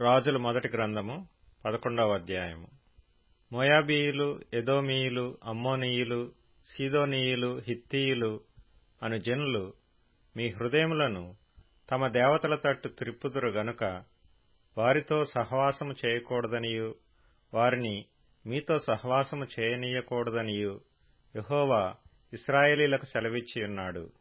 రాజుల మొదటి గ్రంథము పదకొండవ అధ్యాయము. మోయాబీయులు ఎదోమీయులు అమ్మోనీయులు సీదోనీయులు హిత్తీయులు అను జనులు మీ హృదయములను తమ దేవతల తట్టు త్రిప్పుదురు గనుక వారితో సహవాసము చేయకూడదనియు వారిని మీతో సహవాసము చేయనీయకూడదనియు యహోవా ఇస్రాయేలీలకు సెలవిచ్చియున్నాడు.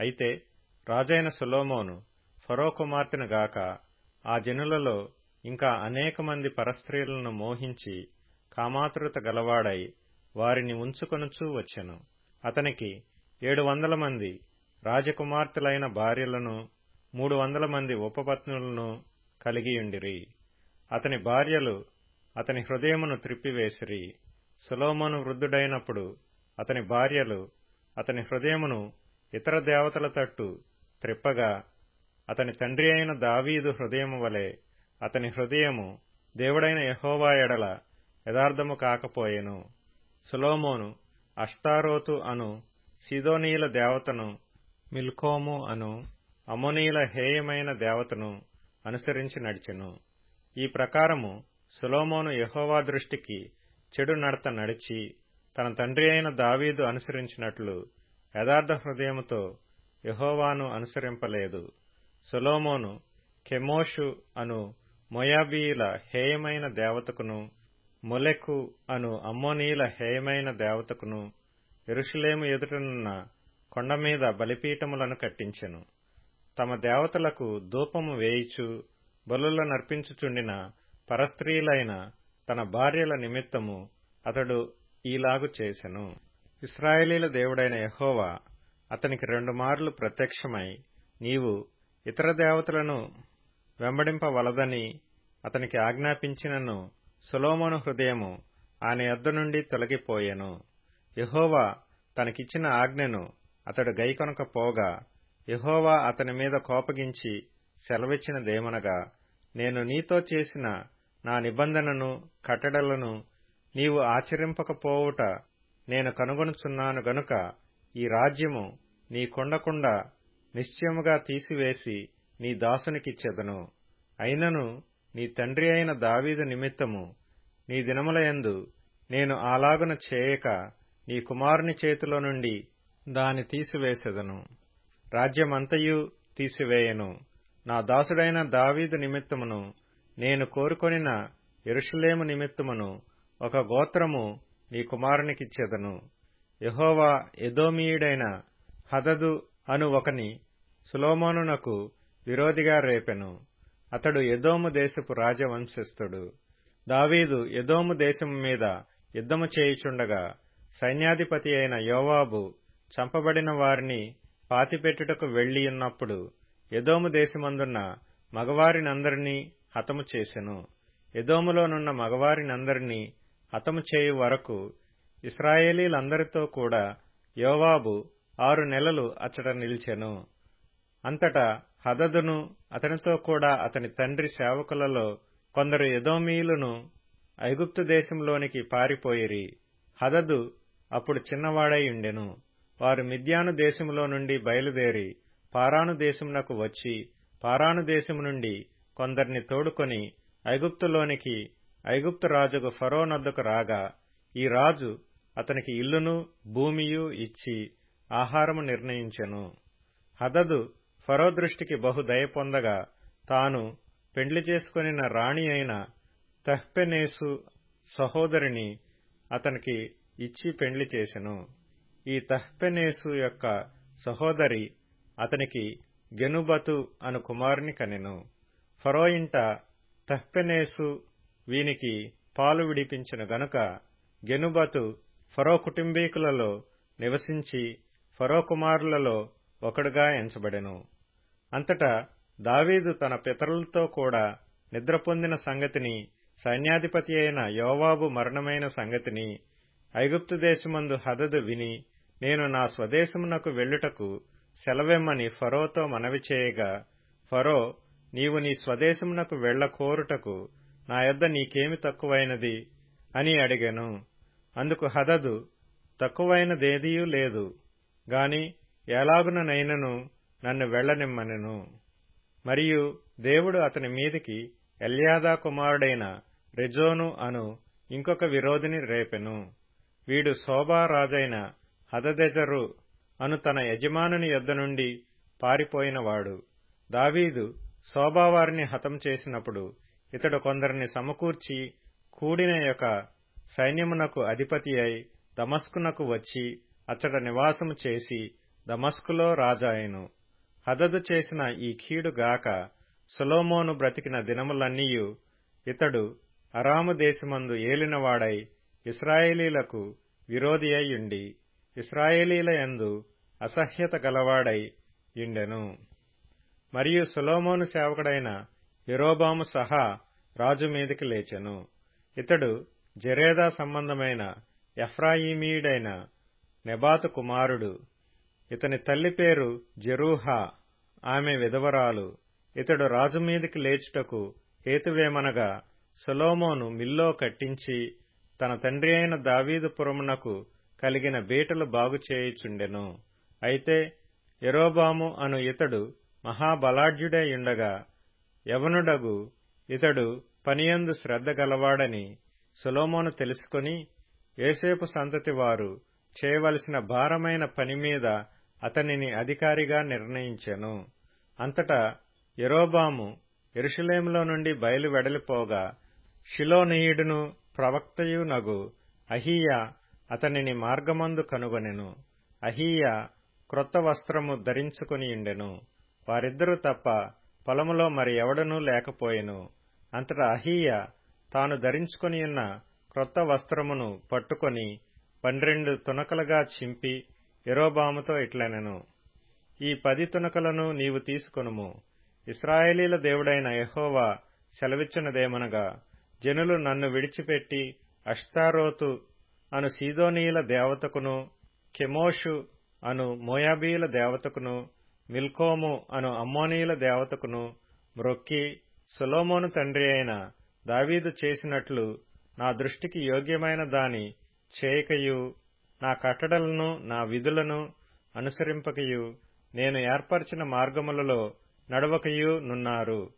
అయితే రాజైన సులోమోను ఫరో కుమార్తెను గాక ఆ జనులలో ఇంకా అనేక మంది పరస్త్రీలను మోహించి కామాతృత గలవాడై వారిని ఉంచుకొనుచూ వచ్చెను. అతనికి ఏడు వందల మంది రాజకుమార్తెలైన భార్యలను మూడు వందల మంది ఉపపత్నులను కలిగియుండిరి. అతని భార్యలు అతని హృదయమును త్రిప్పివేసిరి. సులోమోను వృద్ధుడైనప్పుడు అతని భార్యలు అతని హృదయమును ఇతర దేవతల తట్టు త్రిప్పగా అతని తండ్రి అయిన దావీదు హృదయము వలె అతని హృదయము దేవుడైన యహోవా ఎడల యథార్థము కాకపోయెను. సులోమోను అష్టారోతు అను సిదోనీల దేవతను మిల్కోము అను అమోనీయుల హేయమైన దేవతను అనుసరించి నడిచెను. ఈ ప్రకారము సులోమోను యహోవా దృష్టికి చెడు నడత నడిచి తన తండ్రి అయిన దావీదు అనుసరించినట్లు యథార్థ హృదయముతో యహోవాను అనుసరింపలేదు. సొలోమోను కెమోషు అను మొయాబీయుల హేయమైన దేవతకును మొలెకు అను అమ్మోనీయుల హేయమైన దేవతకును ఎరుషులేము ఎదుటనున్న కొండమీద బలిపీఠములను కట్టించెను. తమ దేవతలకు ధూపము వేయిచు బలుల నర్పించుచుండిన పరస్త్రీలైన తన భార్యల నిమిత్తము అతడు ఈలాగు చేసెను. ఇస్రాయేలీల దేవుడైన యహోవా అతనికి రెండు మార్లు ప్రత్యక్షమై నీవు ఇతర దేవతలను వెంబడింపవలదని అతనికి ఆజ్ఞాపించినను సులోమోను హృదయము ఆయన యొద్ద నుండి తొలగిపోయెను. యహోవా తనకిచ్చిన ఆజ్ఞను అతడు గైకొనకపోగా యహోవా అతని మీద కోపగించి సెలవిచ్చినదేమనగా నేను నీతో చేసిన నా నిబంధనను కట్టడలను నీవు ఆచరింపకపోవుట నేను కనుగొనుచున్నాను గనుక ఈ రాజ్యము నీ కొండకుండా నిశ్చయముగా తీసివేసి నీ దాసునికిచ్చెదను అయినను నీ తండ్రి అయిన దావీదు నిమిత్తము నీ దినములయందు నేను అలాగున చేయక నీ కుమారుని చేతిలో నుండి దాని తీసివేసెదను. రాజ్యమంతయు తీసివేయను. నా దాసుడైన దావీదు నిమిత్తమును నేను కోరుకొనిన ఎరుషులేము నిమిత్తమును ఒక గోత్రము నీ కుమారునికిచ్చెదను. యహోవా ఎదోమీయుడైన హదదు అను ఒకని సులోమోనునకు విరోధిగా రేపెను. అతడు ఎదోము దేశపు రాజవంశస్థుడు. దావీదు ఎదోము దేశము మీద యుద్ధము చేయుచుండగా సైన్యాధిపతి అయిన యోవాబు చంపబడిన వారిని పాతిపెట్టుటకు వెళ్ళియున్నప్పుడు ఎదోము దేశమందున్న మగవారినందరినీ హతము చేసెను. ఎదోములోనున్న మగవారినందరినీ హతము చేయు వరకు ఇస్రాయేలీలందరితో కూడా యోవాబు ఆరు నెలలు అచ్చట నిలిచెను. అంతటా హదదును అతనితో కూడా అతని తండ్రి సేవకులలో కొందరు ఎదోమీయులను ఐగుప్తు దేశంలోనికి పారిపోయిరి. హదదు అప్పుడు చిన్నవాడైయుండెను వారు మిద్యాను దేశములో నుండి బయలుదేరి పారాను దేశమునకు వచ్చి పారాను దేశము నుండి కొందరిని తోడుకొని ఐగుప్తులోనికి ఐగుప్తు రాజుకు ఫరో నద్దకు రాగా ఈ రాజు అతనికి ఇల్లును భూమియు ఇచ్చి ఆహారము నిర్ణయించెను. హదదు ఫరో దృష్టికి బహు దయ పొందగా తాను పెండ్లి చేసుకొనిన రాణి అయిన తహ్పెనేసు సహోదరిని అతనికి ఇచ్చి పెండ్లి చేసెను. ఈ తహ్పెనేసు యొక్క సహోదరి అతనికి గెనుబతు అను కుమారుని కనెను. ఫరో ఇంట తహ్పెనేసు వీనికి పాలు విడిపించిన గనుక గెనుబతు ఫరో కుటుంబీకులలో నివసించి ఫరో కుమారులలో ఒకడుగా ఎంచబడెను. అంతటా దావీదు తన పితరులతో కూడా నిద్ర పొందిన సంగతిని సైన్యాధిపతి అయిన యోవాబు మరణమైన సంగతిని ఐగుప్తు దేశమందు హదదు విని నేను నా స్వదేశమునకు వెళ్ళుటకు సెలవెమ్మని ఫరోతో మనవి చేయగా ఫరో నీవు నీ స్వదేశమునకు వెళ్ళకోరుటకు నా యొద్ద నీకేమి తక్కువైనది? అని అడిగాను. అందుకు హదదు తక్కువైనదేదీయూ లేదు. గాని ఎలాగుననైనను నన్ను వెళ్ళనిమ్మనెను మరియు దేవుడు అతని మీదికి ఎల్యాదా కుమారుడైన రెజోను అను ఇంకొక విరోధిని రేపెను. వీడు శోభా రాజైన హదదెజరు అను తన యజమానుని యొద్ద నుండి పారిపోయినవాడు. దావీదు శోభావారిని హతం చేసినప్పుడు ఇతడు కొందరిని సమకూర్చి కూడిన యొక్క సైన్యమునకు అధిపతి అయి దమస్కునకు వచ్చి అచ్చట నివాసము చేసి దమస్కులో రాజాయను హదదు చేసిన ఈ కీడుగాక సొలోమోను బ్రతికిన దినములన్నీయు ఇతడు అరాము దేశమందు ఏలినవాడై ఇస్రాయేలీలకు విరోధి అయ్యుండి ఇస్రాయేలీల యందు అసహ్యత గలవాడై యుండెను మరియు సొలోమోను సేవకుడైన యెరోబాము సహా రాజు మీదికి లేచెను. ఇతడు జెరేదా సంబంధమైన ఎఫ్రాయిమీయుడైన నెబాతు కుమారుడు. ఇతని తల్లి పేరు జెరూహా. ఆమె విధవరాలు. ఇతడు రాజు మీదికి లేచుటకు హేతువేమనగా సొలోమోను మిల్లో కట్టించి తన తండ్రి అయిన దావీదుపురమునకు కలిగిన బీటలు బాగుచేయుచుండెను అయితే ఎరోబాము అను ఇతడు మహాబలాఢ్యుడై ఉండగా యవనుడగు ఇతడు పనియందు శ్రద్ధ గలవాడని సులోమోను తెలుసుకొని ఏసేపు సంతతి వారు చేయవలసిన భారమైన పని మీద అతనిని అధికారిగా నిర్ణయించెను. అంతటా ఎరోబాము ఎరుషలేములో నుండి బయలు వెడలిపోగా షిలోనీయుడును ప్రవక్తయునగు అహీయా అతనిని మార్గమందు కనుగొనెను. అహీయా క్రొత్త వస్త్రము ధరించుకునియుండెను వారిద్దరూ తప్ప పొలములో మరి ఎవడనూ లేకపోయెను. అంతటా అహీయా తాను ధరించుకునియున్న క్రొత్త వస్త్రమును పట్టుకొని పన్నెండు తునకలుగా చింపి ఎరోబాముతో ఇట్లనెను ఈ పది తునకలను నీవు తీసుకొనుము. ఇస్రాయేలీల దేవుడైన యహోవా సెలవిచ్చినదేమనగా జనులు నన్ను విడిచిపెట్టి అష్తారోతు అను సీదోనీయుల దేవతకును కెమోషు అను మోయాబీయుల దేవతకును మిల్కోము అను అమ్మోనీయుల దేవతకును మ్రొక్కి సొలోమోను తండ్రి అయిన దావీదు చేసినట్లు నా దృష్టికి యోగ్యమైన దాని చేయకయు నా కట్టడలను నా విధులను అనుసరింపకయు. నేను ఏర్పరిచిన మార్గములలో నడవకయు నున్నారు.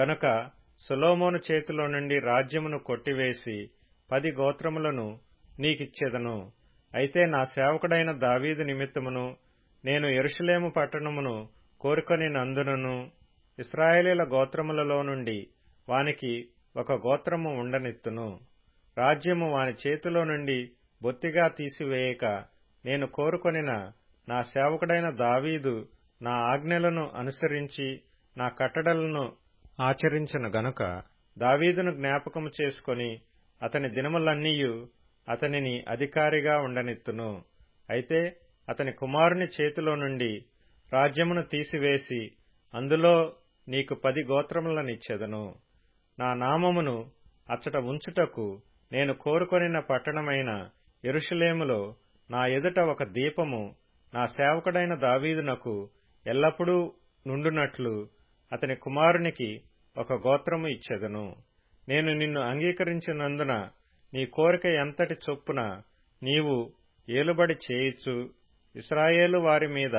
గనుక సొలోమోను చేతిలో నుండి రాజ్యమును కొట్టివేసి పది గోత్రములను నీకిచ్చెదను. అయితే నా సేవకుడైన దావీదు నిమిత్తమును నేను ఎరుషలేము పట్టణమును కోరుకొని నందునను. ఇస్రాయేలీల గోత్రములలో నుండి వానికి ఒక గోత్రము ఉండనిత్తును. రాజ్యము వాని చేతిలో నుండి బొత్తిగా తీసివేయక. నేను కోరుకొనిన నా సేవకుడైన దావీదు నా ఆజ్ఞలను అనుసరించి నా కట్టడలను ఆచరించిన గనుక దావీదును జ్ఞాపకము చేసుకొని అతని దినములన్నీయు అతనిని అధికారిగా ఉండనిత్తును. అయితే అతని కుమారుని చేతిలో నుండి రాజ్యమును తీసివేసి అందులో నీకు పది గోత్రములనిచ్చెదను. నా నామమును అచ్చట ఉంచుటకు నేను కోరుకొనిన పట్టణమైన ఎరుషలేములో నా ఎదుట ఒక దీపము నా సేవకుడైన దావీదునకు ఎల్లప్పుడూ నుండునట్లు అతని కుమారునికి ఒక గోత్రము ఇచ్చెదను. నేను నిన్ను అంగీకరించినందున నీ కోరిక ఎంతటి చొప్పున నీవు ఏలుబడి చేయిచు ఇస్రాయేలు వారి మీద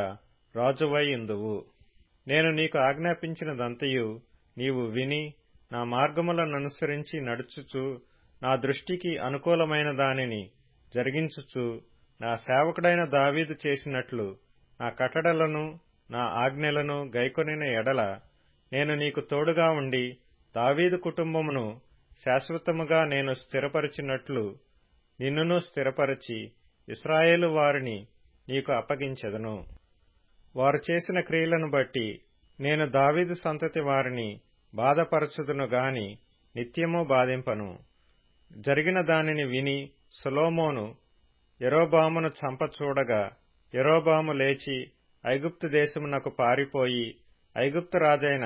రాజువై ఇందువు నేను నీకు ఆజ్ఞాపించినదంతయు నీవు విని నా మార్గములననుసరించి నడుచుచు నా దృష్టికి అనుకూలమైన దానిని జరిగించుచు నా సేవకుడైన దావీదు చేసినట్లు నా కట్టడలను నా ఆజ్ఞలను గైకొనిన ఎడల నేను నీకు తోడుగా ఉండి దావీదు కుటుంబమును శాశ్వతముగా నేను స్థిరపరిచినట్లు నిన్నును స్థిరపరిచి ఇస్రాయేలు వారిని నీకు అప్పగించెదను. వారు చేసిన క్రియలను బట్టి నేను దావీదు సంతతి వారిని బాధపరచుదును గాని నిత్యము బాధింపను. జరిగిన దానిని విని సొలోమోను ఎరోబామును చంపచూడగా ఎరోబాము లేచి ఐగుప్తు దేశమునకు పారిపోయి ఐగుప్తు రాజైన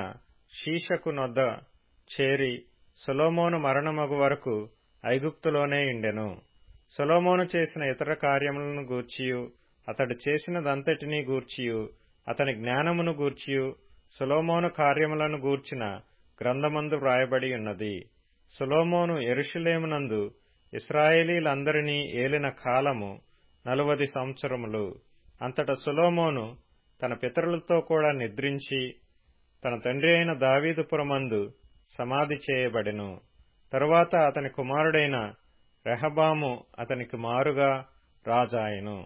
షీషకు నొద్ద చేరి సొలోమోను మరణమగు వరకు ఐగుప్తులోనే ఇండెను సొలోమోను చేసిన ఇతర కార్యములను గూర్చియు అతడు చేసినదంతటినీ గూర్చియు అతని జ్ఞానమును గూర్చియు సొలోమోను కార్యములను గూర్చిన గ్రంథమందు వ్రాయబడి ఉన్నది. సొలోమోను ఎరుషులేమునందు ఇస్రాయేలీలందరినీ ఏలిన కాలము నలువది సంవత్సరములు. అంతట సులోమోను తన పితరులతో కూడా నిద్రించి తన తండ్రి అయిన దావీదుపురమందు సమాధి చేయబడెను. తరువాత అతని కుమారుడైన రెహబాము అతనికి మారుగా రాజాయెను.